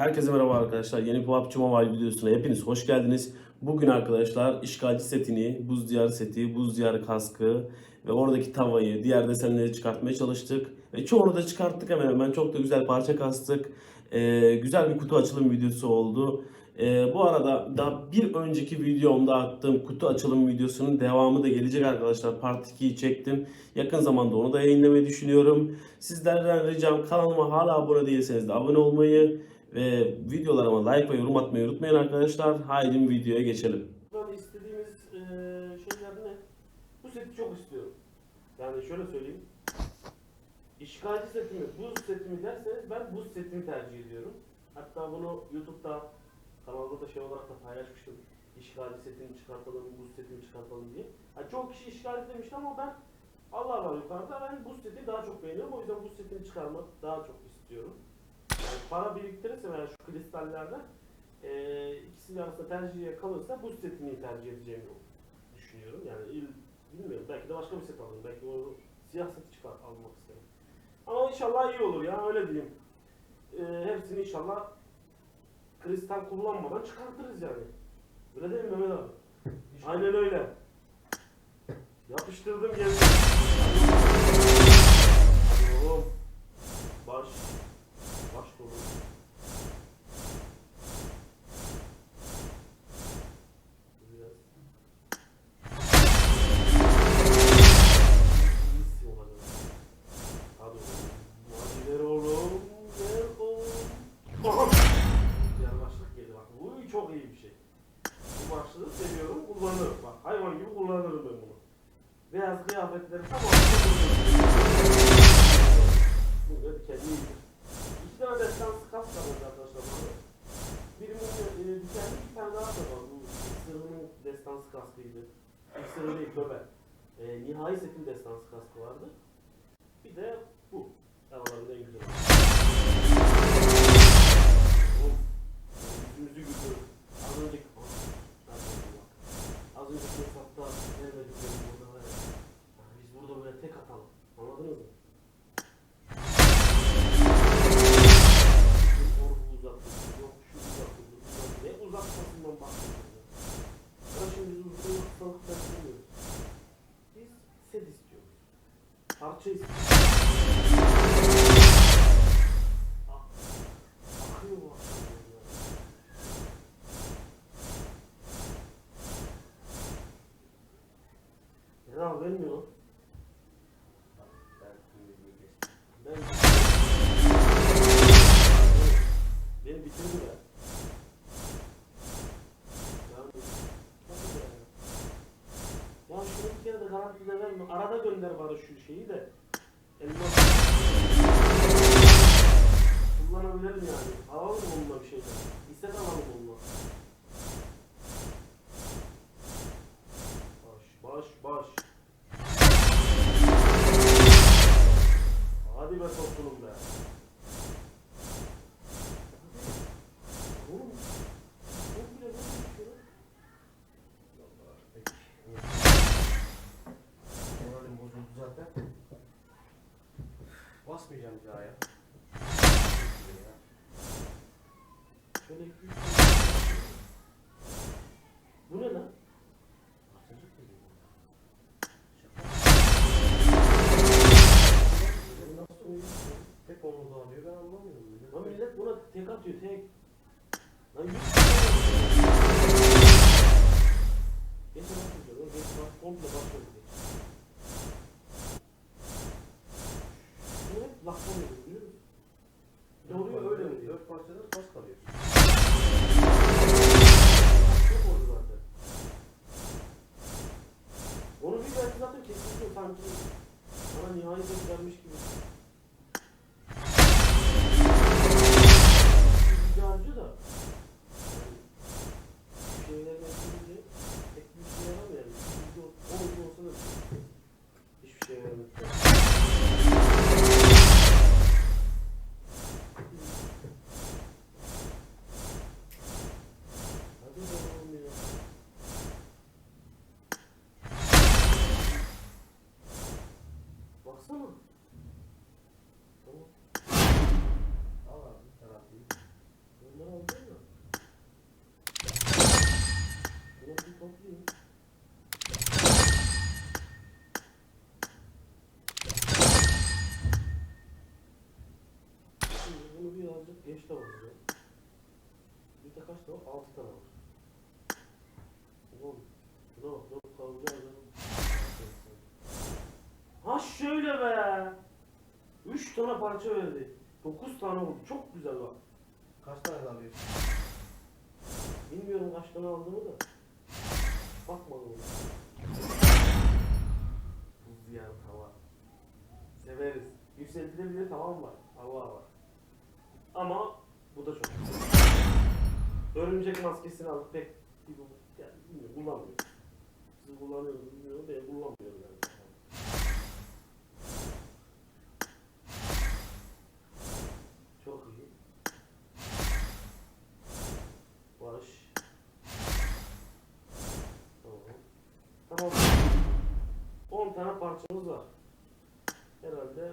Herkese merhaba arkadaşlar. Yeni PUBG Mobile videosuna hepiniz hoş geldiniz. Bugün arkadaşlar işgalci setini, buz diyarı seti, buz diyarı kaskı ve oradaki tavayı, diğer desenleri çıkartmaya çalıştık. Ve çoğunu da çıkarttık hemen hemen. Çok da güzel parça kastık. Ee, güzel bir kutu açılım videosu oldu. Ee, bu arada da bir önceki videomda attığım kutu açılım videosunun devamı da gelecek arkadaşlar. Part 2'yi çektim. Yakın zamanda onu da yayınlamayı düşünüyorum. Sizlerden ricam kanalıma hala abone değilseniz de abone olmayı ve videolarıma like ve yorum atmayı unutmayın arkadaşlar. Haydi videoya geçelim. Buradan istediğimiz şeyler ne? Bu seti çok istiyorum. Yani şöyle söyleyeyim. İşgalci seti mi, buz seti mi derseniz ben buz setini tercih ediyorum. Hatta bunu YouTube'da kanalda da şey olarak da paylaşmıştım. İşgalci setini çıkartalım, buz setini çıkartalım diye. Yani çok kişi işgalci demişti ama ben Allah var yukarıda ben buz setini daha çok beğeniyorum. O yüzden buz setini çıkarmak daha çok istiyorum. Para biriktirirsem yani şu kristallerden eee ikisinin arasında tercihe kalırsa buz setini tercih edeceğimi düşünüyorum. Yani il, bilmiyorum belki de başka bir set alırım. Belki o siyah seti çıkar almak isterim. Ama inşallah iyi olur ya öyle diyeyim. Eee hepsini inşallah kristal kullanmadan çıkartırız yani. Öyle değil mi Mehmet abi? Aynen öyle. Yapıştırdım geldi. Destansı kaskıydı. Değil Köbe. E, nihai setin destansı kaskı vardı. Bir de bu. Aralarında en güzel. Yüzümüzü güldürün. Az önceki... Akıyor ya. Vermiyor. Ben... Beni bitirdi. Nasıl ya? Ya şunu bir kere de garantide verme. Arada gönder bana şu şeyi de. Şöyle Var? 6 tane var. Oğlum. Bak yok kavga Ha şöyle be. 3 tane parça verdi. 9 tane oldu. Çok güzel bak. Kaç tane alıyorsun? Bilmiyorum kaç tane aldığımı da. Bakmadım. Buz diyarı tava. Severiz. Yükseltilebilir tamam var. Hava var. Ama bu da çok güzel. Örümcek maskesini alıp pek yani bilmiyorum kullanmıyorum. Siz kullanıyor musunuz bilmiyorum ben kullanmıyorum yani. Çok iyi. Barış. Tamam. Tamam. 10 tane parçamız var. Herhalde.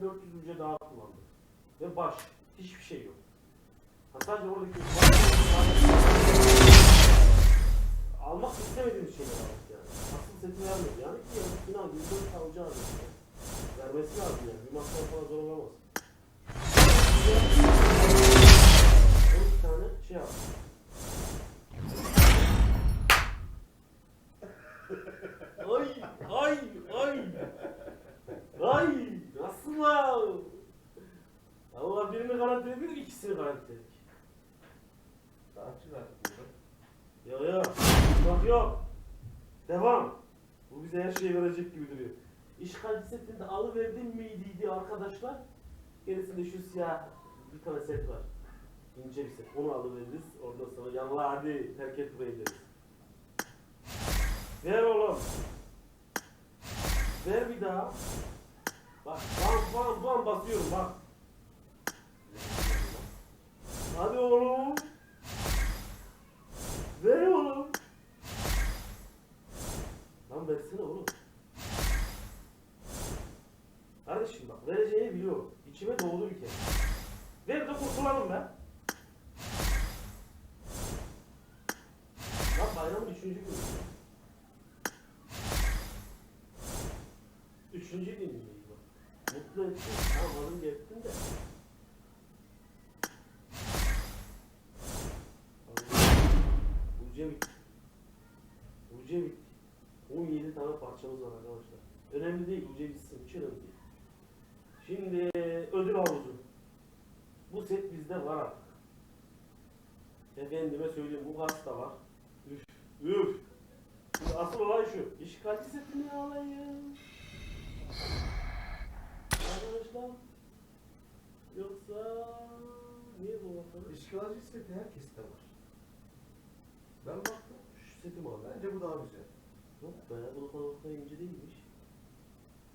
18400 ücret daha kullandık. Ve baş. Hiçbir şey yok. Sadece oradaki almak istemediğimiz şeyler aldık yani. Asıl seti vermedi yani ki yani final 104 kalıcı aldık. Yani. Vermesi lazım yani. Bir masraf falan zor olamaz. 12 tane şey ay ay ay ay nasıl la? Allah birini garantiledik ikisini garantiledik. Daha çıkarttım bunu. Yok yok. Yok yok. Devam. Bu bize her şeyi verecek gibi duruyor. İşgalci setinde alıverdim miydi arkadaşlar? Gerisinde şu siyah bir tane set var. İnce bir set. Onu alıveririz. Ondan sonra yallah hadi terk et burayı deriz. Ver oğlum. Ver bir daha. Bak bam bam bam basıyorum bak. Hadi oğlum. Ver oğlum. Lan versene oğlum. Kardeşim bak vereceğini biliyorum. İçime doğdu bir kere. Ver de kurtulalım be. 17 tane parçamız var arkadaşlar. Önemli değil, uca bitsin. Hiç önemli değil. Şimdi ödül havuzu. Bu set bizde var artık. Efendime söyleyeyim bu da var. Üf, üf. Şimdi asıl olay şu. İşgalci setini alayım. Arkadaşlar. Yoksa niye bu bakalım? İşgalci seti herkeste var. Ben baktım. Şu seti alayım? Bence bu daha güzel. Yok be, bu kadar da ince değilmiş.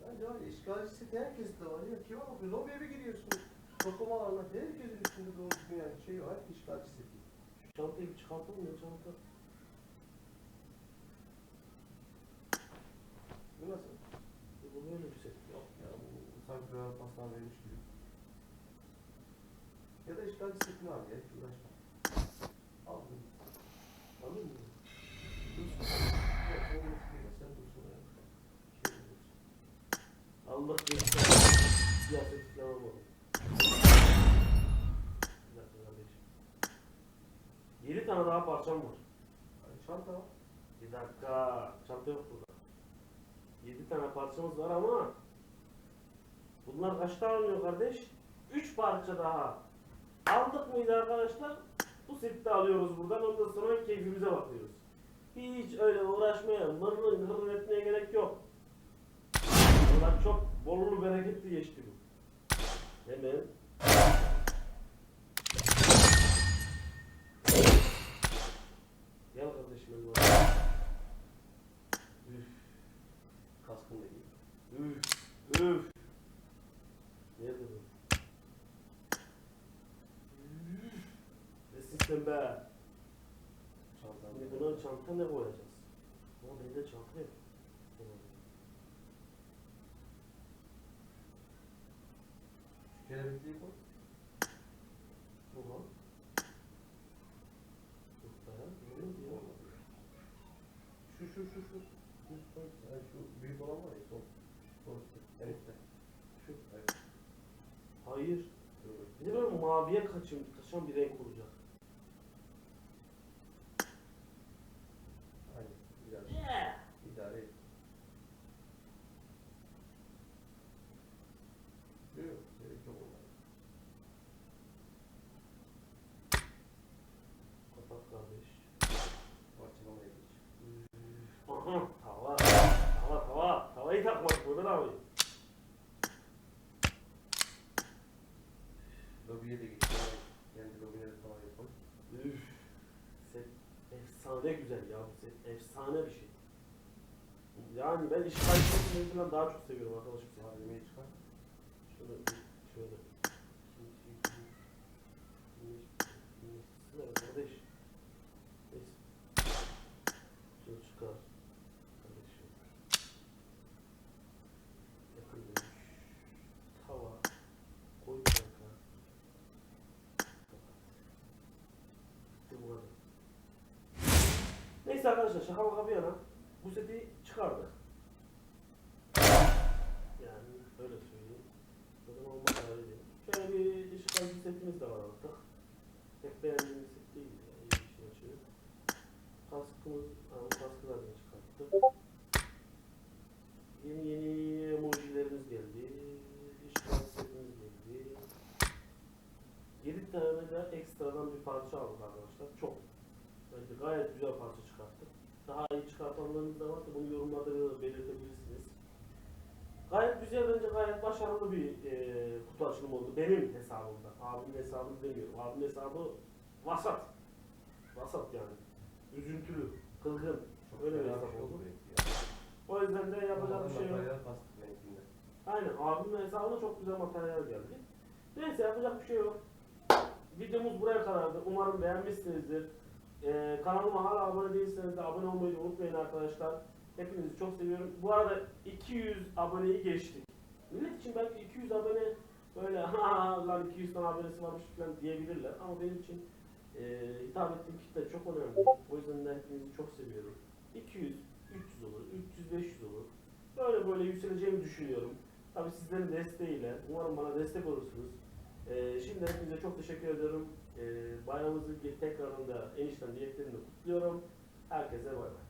Bence var ya işgalci seti herkeste var ya. Kime bakıyorsun? Lobiye bir giriyorsun. Dokumalarla herkesin üstünde doğru düzgün yani şey var. işgalci seti. Şu çantayı bir çıkartalım ya çanta. Bu nasıl? Bu böyle bir set. Yok ya bu sanki böyle pastan vermiş gibi. Ya da işgalci setini al ya. Hiç uğraşma. Al bunu. Anladın mı? Dursun. Allah geçti. Siyaset falan olmadı. Bir dakika kardeşim. 7 tane daha parçam var. Hani çanta var. Bir dakika. Çanta yok burada. 7 tane parçamız var ama bunlar kaçta alınıyor kardeş? 3 parça daha. Aldık mıydı arkadaşlar? Bu seti alıyoruz buradan. Ondan sonra keyfimize bakıyoruz. Hiç öyle uğraşmaya, mırrın hırrın etmeye gerek yok. Bunlar çok bollu bereketli geçti bu. Hemen. Gel kardeşim benim. Üf. Kaskın da giy. Üf. Üf. Nerede bu? Üf. sen be. Çantam. Buna çanta ne koyacağız? Ama bende çanta yok. Şu kelebekliği koy. Bu mu? Yok be. Bu ne diyor? Şu şu şu şu. Şu son. Yani şu büyük olan var ya son. Son üstte. En üstte. Şu. Evet. Hayır. Dur. Bir de böyle maviye kaçın, kaçan bir renk olacak. Aynen. İdare. Yeah. İdare et. Yok. Gerek yok onlara. Kapat kardeş. Parçalamaya geç. Aha, tava. Tava, tava. Tavayı takmak burada abi. Lobiye de geç. Kendi lobine de falan yapalım. Üf. Set efsane güzel ya. Efsane bir şey. Yani ben işgal falan daha çok seviyorum arkadaşım. Malzemeyi çıkar. Şöyle bir- şöyle. Evet kardeş. Neyse. Şunu çıkar. Kardeşim. Yakın dönüş. Tava. Koy kanka. Kapat. Bitti bu kadar. Neyse arkadaşlar şaka maka bir yana bu seti çıkardık. Yani öyle söyleyeyim. Zaten olmaz değil. Şöyle bir işgalci setimiz de var artık. Pek beğendiğim bir set değil ya. İyi bir şey açıyor. Kaskımız, bu kaskı zaten çıkarttık. Yeni yeni emojilerimiz geldi. İşgalci setimiz geldi. 7 tane de ekstradan bir parça aldık arkadaşlar. Çok. Bence gayet güzel parça çıkarttık. Daha iyi çıkartanlarınız da varsa bunu yorumlarda da belirtebilirsiniz. Gayet güzel bence gayet başarılı bir e, kutu açılımı oldu benim hesabımda. Abimin hesabını demiyorum. Abimin hesabı vasat. Vasat yani. Üzüntülü, kılgın. Öyle bir hesap şey oldu. O yüzden de yapacak bir şey yok. Aynen abimin hesabına çok güzel materyal geldi. Neyse yapacak bir şey yok. Videomuz buraya kadardı. Umarım beğenmişsinizdir. Ee, kanalıma hala abone değilseniz de abone olmayı unutmayın arkadaşlar. Hepinizi çok seviyorum. Bu arada 200 aboneyi geçtik. Millet için belki 200 abone lan 200 tane abonesi varmış falan diyebilirler. Ama benim için e, hitap ettiğim kitle çok önemli. O yüzden de hepinizi çok seviyorum. 200, 300 olur, 300, 500 olur. Böyle böyle yükseleceğimi düşünüyorum. Tabii sizlerin desteğiyle, umarım bana destek olursunuz. Ee, şimdi hepinize çok teşekkür ediyorum. Ee, bayramımızı tekrarında enişten dileklerimle kutluyorum. Herkese bay bay.